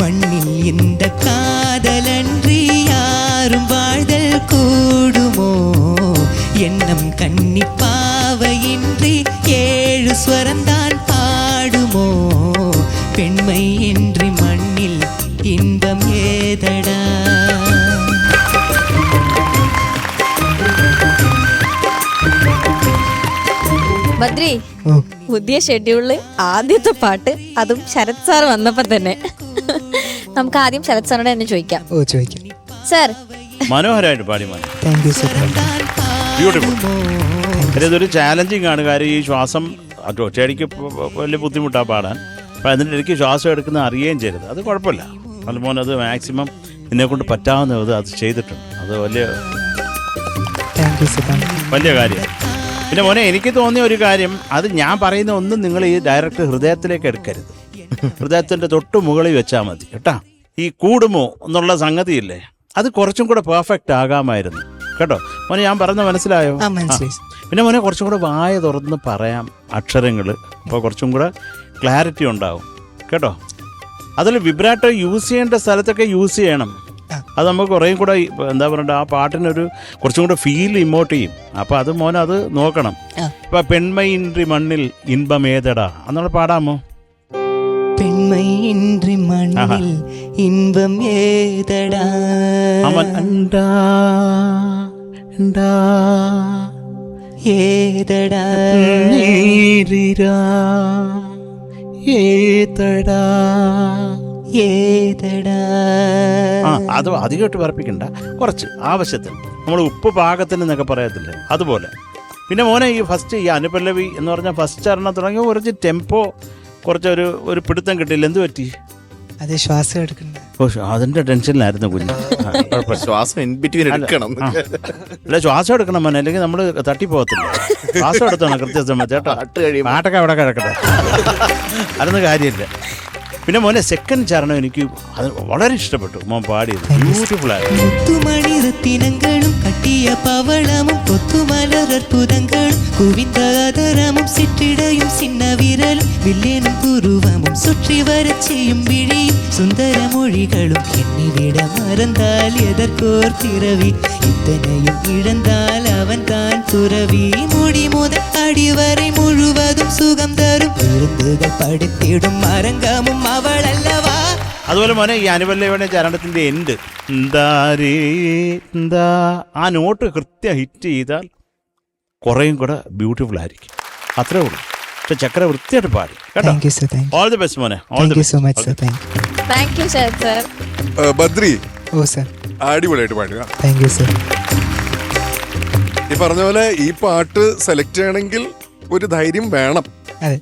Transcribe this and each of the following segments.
மண்ணில் இந்த காதலன்றி யாரும் வாழ்தல் கூடுமோ எண்ணம் கன்னி பாவையின்றி ஏழு ஸ்வரந்தான் பாடுமோ பெண்மை இன்றி மண்ணில் இன்பம் ஏதடா ബദ്രി ഓ പുതിയ ഷെഡ്യൂളില് ആദ്യത്തെ പാട്ട് അതും ശരത് സാർ വന്നപ്പോ തന്നെ നമുക്ക് ആദ്യം ശരത് സാറിനോട് തന്നെ ചോദിക്കാം. ഓ ചോദിക്കാം. സർ. മനോഹരമായിട്ട് പാടി മനു. താങ്ക് യു ഇതൊരു ചാലഞ്ചിങ് ആണ്. കാര്യം ഈ ശ്വാസം ഒറ്റയടിക്ക് വലിയ ബുദ്ധിമുട്ടാണ് പാടാൻ. അപ്പം അതിന്റെ ഇടയ്ക്ക് ശ്വാസം എടുക്കുന്ന അറിയുകയും ചെയ്യരുത്. അത് കുഴപ്പമില്ല. അതുപോലെ അത് മാക്സിമം എന്നെ കൊണ്ട് പറ്റാവുന്ന വിധം അത് ചെയ്തിട്ടുണ്ട്. അത് വലിയ വലിയ കാര്യം. പിന്നെ മോനെ എനിക്ക് തോന്നിയ ഒരു കാര്യം. അത് ഞാൻ പറയുന്ന ഒന്നും നിങ്ങൾ ഈ ഡയറക്റ്റ് ഹൃദയത്തിലേക്ക് എടുക്കരുത്. ഹൃദയത്തിന്റെ തൊട്ട് മുകളിൽ വെച്ചാൽ മതി കേട്ടാ? ഈ കൂടുമോ എന്നുള്ള സംഗതിയില്ലേ? അത് കുറച്ചും കൂടെ പെർഫെക്റ്റ് ആകാമായിരുന്നു. കേട്ടോ? മോനെ ഞാൻ പറഞ്ഞ മനസ്സിലായോ. പിന്നെ മോനെ കുറച്ചും കൂടെ വായ തുറന്ന് പറയാം അക്ഷരങ്ങൾ അപ്പോൾ കുറച്ചും കൂടെ ക്ലാരിറ്റി ഉണ്ടാവും. കേട്ടോ? അതിൽ വിബ്രാട്ടോ യൂസ് ചെയ്യേണ്ട സ്ഥലത്തൊക്കെ യൂസ് ചെയ്യണം. അത് നമുക്ക് കുറേയും കൂടെ എന്താ പറയണ്ട ആ പാട്ടിനൊരു കുറച്ചും കൂടെ ഫീൽ ഇമോട്ട് ചെയ്യും. അപ്പോൾ അത് മോനെ അത് നോക്കണം. ഇപ്പം പെൺമയിന്റെ മണ്ണിൽ ഇൻപമേതടാ. എന്നുള്ള പാടാമോ? பெண்மை இன்றி மண்ணில் இன்பம் ஏதடா അവൻ ഉണ്ടാ ഉണ്ടാ ஏதடா നീരിരാ ഏതടാ ஏதடா ആ അത് അധികമായിട്ട് പറപ്പിക്കണ്ട കുറച്ച് ആവശ്യത്തിന് നമ്മൾ ഉപ്പ് പാകത്തിന് എന്നൊക്കെ പറയത്തില്ലേ അതുപോലെ പിന്നെ മോനെ ഈ ഫസ്റ്റ് ഈ അനുപല്ലവി എന്ന് പറഞ്ഞാൽ ഫസ്റ്റ് ചരണം തുടങ്ങി കുറച്ച് ടെമ്പോ കുറച്ച് ഒരു പിടുത്തം കിട്ടിയില്ല. എന്ത് പറ്റി? അത് ശ്വാസം എടുക്കണ്ട. ഓ അതിന്റെ ടെൻഷനിലായിരുന്നു കുഞ്ഞ്. ശ്വാസം എടുക്കണം. അല്ല ശ്വാസം എടുക്കണം മോനെ അല്ലെങ്കിൽ നമ്മൾ തട്ടിപ്പോകത്തില്ല ശ്വാസം എടുത്തോണം കൃത്യസമയത്ത് കേട്ടോ? കഴിയുമ്പോൾ പാട്ടൊക്കെ അവിടെ കിടക്കട്ടെ. അതൊന്നും കാര്യമില്ല. പിന്നെ മോനെ സെക്കൻഡ് ചരണം എനിക്ക് അത് വളരെ ഇഷ്ടപ്പെട്ടു മോൻ പാടിയത് ബ്യൂട്ടിഫുൾ ആയിരുന്നു முத்துமணி ரத்தினங்களும் கட்டிய பவளமும் கொத்துமலர் அற்புதங்களும் குவிந்த அதரமும் சிற்றிடையும் சின்ன விரலும் வில்லேனும் புருவமும் சுற்றி வரச் செய்யும் விழியும் சுந்தர மொழிகளும் எண்ணிவிட மறந்தால் எதற்கோர் பிறவி இத்தனையும் இழந்தால் அவன் தான் துறவி முடி முதல் അടിവരെ മുഴുവതും സുഖം തരും. വിരുന്നുകൾ പഠിത്തിടും മരങ്കമും അവളല്ലവാ. അതുപോലെ മോനെ ഈ അനുപല്ലയുടെ ചരണത്തിന്റെ എൻഡ് എന്താ എന്താ? ആ നോട്ട് കൃത്യ ഹിറ്റ് ചെയ്താൽ കുറേയും കൂടെ ബ്യൂട്ടിഫുൾ ആയിരിക്കും. അത്രേ ഉള്ളൂ. പക്ഷെ ചക്ര വൃത്തിയായിട്ട് പാടി. കേട്ടോ? ഓൾ ദി ബെസ്റ്റ് മോനെ. All the so much sir sir Badri oh sir അടിപൊളിയായിട്ട് പാടുക താങ്ക് യു സർ ഈ പറഞ്ഞ പോലെ ഈ പാട്ട് സെലക്ട് ചെയ്യണമെങ്കിൽ ഒരു ധൈര്യം വേണം. അതെ.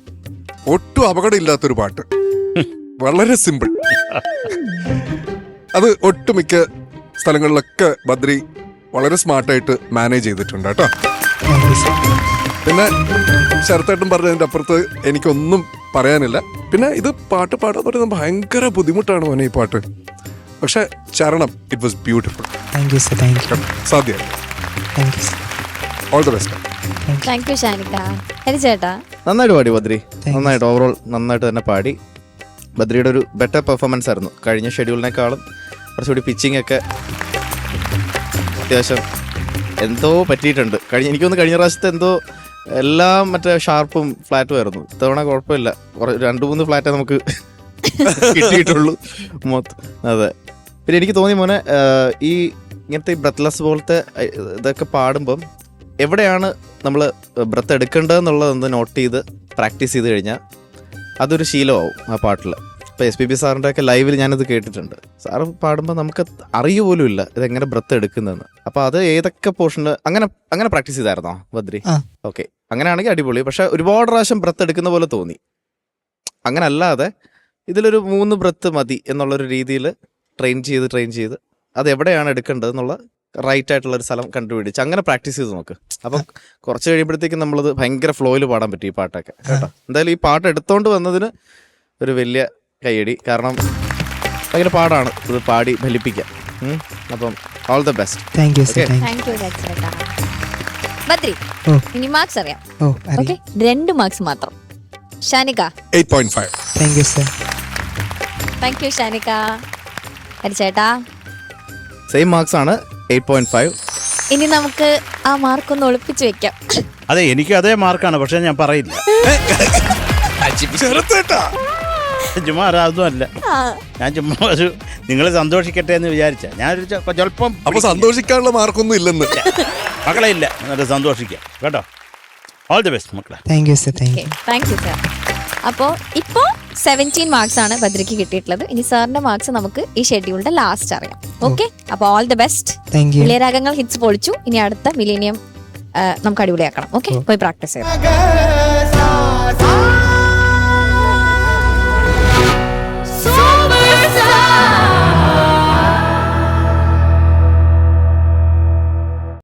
ഒട്ടും അപകടം ഇല്ലാത്തൊരു പാട്ട്. വളരെ സിമ്പിൾ അത് ഒട്ടുമിക്ക സ്ഥലങ്ങളിലൊക്കെ ബദ്രി വളരെ സ്മാർട്ടായിട്ട് മാനേജ് ചെയ്തിട്ടുണ്ട് കേട്ടോ. പിന്നെ ശരത്തേട്ടൻ പറഞ്ഞതിന്റെ അപ്പുറത്ത് എനിക്കൊന്നും പറയാനില്ല. പിന്നെ ഇത് പാട്ട് പാടാൻ പറയുന്നത് ഭയങ്കര ബുദ്ധിമുട്ടാണ് മോനെ ഈ പാട്ട്. പക്ഷെ ചരണം ഇറ്റ് വാസ് ബ്യൂട്ടിഫുൾ സാധ്യമായി thank you sir all the best thank you Shanika നന്നായിട്ട് പാടി ബദ്രി. നന്നായിട്ട് ഓവറോൾ നന്നായിട്ട് തന്നെ പാടി. ബദ്രിയുടെ ഒരു ബെറ്റർ പെർഫോമൻസ് ആയിരുന്നു. കഴിഞ്ഞ ഷെഡ്യൂളിനേക്കാളും കുറച്ചുകൂടി പിച്ചിങ് ഒക്കെ അത്യാവശ്യം എന്തോ പറ്റിയിട്ടുണ്ട്. കഴിഞ്ഞ എനിക്കൊന്ന് കഴിഞ്ഞ പ്രാവശ്യത്തെ എന്തോ എല്ലാം മറ്റേ ഷാർപ്പും ഫ്ലാറ്റും ആയിരുന്നു. ഇത്തവണ കുഴപ്പമില്ല. കുറെ രണ്ട് മൂന്ന് ഫ്ലാറ്റേ നമുക്ക് കിട്ടിയിട്ടുള്ളൂ. മൊത്തം അതെ. പിന്നെ എനിക്ക് തോന്നി മോനെ ഈ ഇങ്ങനത്തെ ബ്രത്ത്ലെസ് പോലത്തെ ഇതൊക്കെ പാടുമ്പം എവിടെയാണ് നമ്മൾ ബ്രത്ത് എടുക്കേണ്ടതെന്നുള്ളതൊന്ന് നോട്ട് ചെയ്ത് പ്രാക്ടീസ് ചെയ്ത് കഴിഞ്ഞാൽ അതൊരു ശീലമാവും ആ പാട്ടിൽ ഇപ്പോൾ എസ് പി ബി സാറിന്റെ ഒക്കെ ലൈവിൽ ഞാനത് കേട്ടിട്ടുണ്ട്. സാറ് പാടുമ്പോൾ നമുക്ക് അറിയു പോലും ഇല്ല ഇതെങ്ങനെ ബ്രത്ത് എടുക്കുന്നതെന്ന്. അപ്പോൾ അത് ഏതൊക്കെ പോർഷന് അങ്ങനെ അങ്ങനെ പ്രാക്ടീസ് ചെയ്തായിരുന്നോ ബദ്രി. ഓക്കെ അങ്ങനെയാണെങ്കിൽ അടിപൊളി. പക്ഷേ ഒരുപാട് പ്രാവശ്യം ബ്രത്ത് എടുക്കുന്ന പോലെ തോന്നി. അങ്ങനെ അല്ലാതെ ഇതിലൊരു മൂന്ന് ബ്രത്ത് മതി എന്നുള്ളൊരു രീതിയിൽ ട്രെയിൻ ചെയ്ത് ട്രെയിൻ ചെയ്ത് അത് എവിടെയാണ് എടുക്കേണ്ടത് എന്നുള്ള റൈറ്റ് ആയിട്ടുള്ള ഒരു സ്ഥലം കണ്ടുപിടിച്ച് അങ്ങനെ പ്രാക്ടീസ് ചെയ്ത് നോക്ക്. അപ്പം കുറച്ച് കഴിയുമ്പോഴത്തേക്കും നമ്മളത് ഭയങ്കര ഫ്ലോയിൽ പാടാൻ പറ്റും ഈ പാട്ടൊക്കെ കേട്ടോ. എന്തായാലും ഈ പാട്ട് എടുത്തോണ്ട് വന്നതിന് ഒരു വലിയ കൈയടി കാരണം ഭയങ്കര പാടാണ് ഇത് പാടി ഫലിപ്പിക്കാൻ. അപ്പം all the best thank you sir. Thank you Badri ഓ ഇനി മാർക്സ് അറിയാം. ഓ ഓക്കെ അറിയാം. രണ്ട് മാർക്സ് മാത്രം. Shanika. Eight point five thank you sir thank you Shanika ഹരിച്ചേട്ടാ same marks ആണ്. Eight point five. ഇനി നമുക്ക് ആ മാർക്ക് ഒന്ന് ഒളിപ്പിച്ച് വെക്കാം. അതെ എനിക്ക് അതേ മാർക്കാണ് പക്ഷെ ഞാൻ പറയില്ല. ചുമ്മാ അതൊന്നും അല്ല. ഞാൻ ചുമ്മാ ഒരു നിങ്ങൾ സന്തോഷിക്കട്ടെ എന്ന് വിചാരിച്ച. ഞാനൊരു ചെ- ചിലപ്പം അപ്പൊ സന്തോഷിക്കാനുള്ള മാർക്കൊന്നും ഇല്ലെന്ന്. മക്കളെ ഇല്ല. എന്നിട്ട് സന്തോഷിക്കാം. കേട്ടോ? ഓൾ ദി ബെസ്റ്റ് മക്കളെ. Thank you sir thank you thank you sir അപ്പോൾ ഇപ്പോൾ സെവന്റീൻ മാർക്സ് ആണ് ഭദ്രയ്ക്ക് കിട്ടിയിട്ടുള്ളത്. ഇനി സാറിന്റെ മാർക്സ് നമുക്ക് ഈ ഷെഡ്യൂളിന്റെ ലാസ്റ്റ് അറിയാം. ഓക്കെ അപ്പൊ ഓൾ ദി ബെസ്റ്റ് ഇളയരാഗങ്ങൾ ഹിറ്റ്സ് പൊളിച്ചു. ഇനി അടുത്ത മിലേനിയം നമുക്ക് അടിപൊളിയാക്കണം. ഓക്കെ പോയി പ്രാക്ടീസ് ചെയ്യാം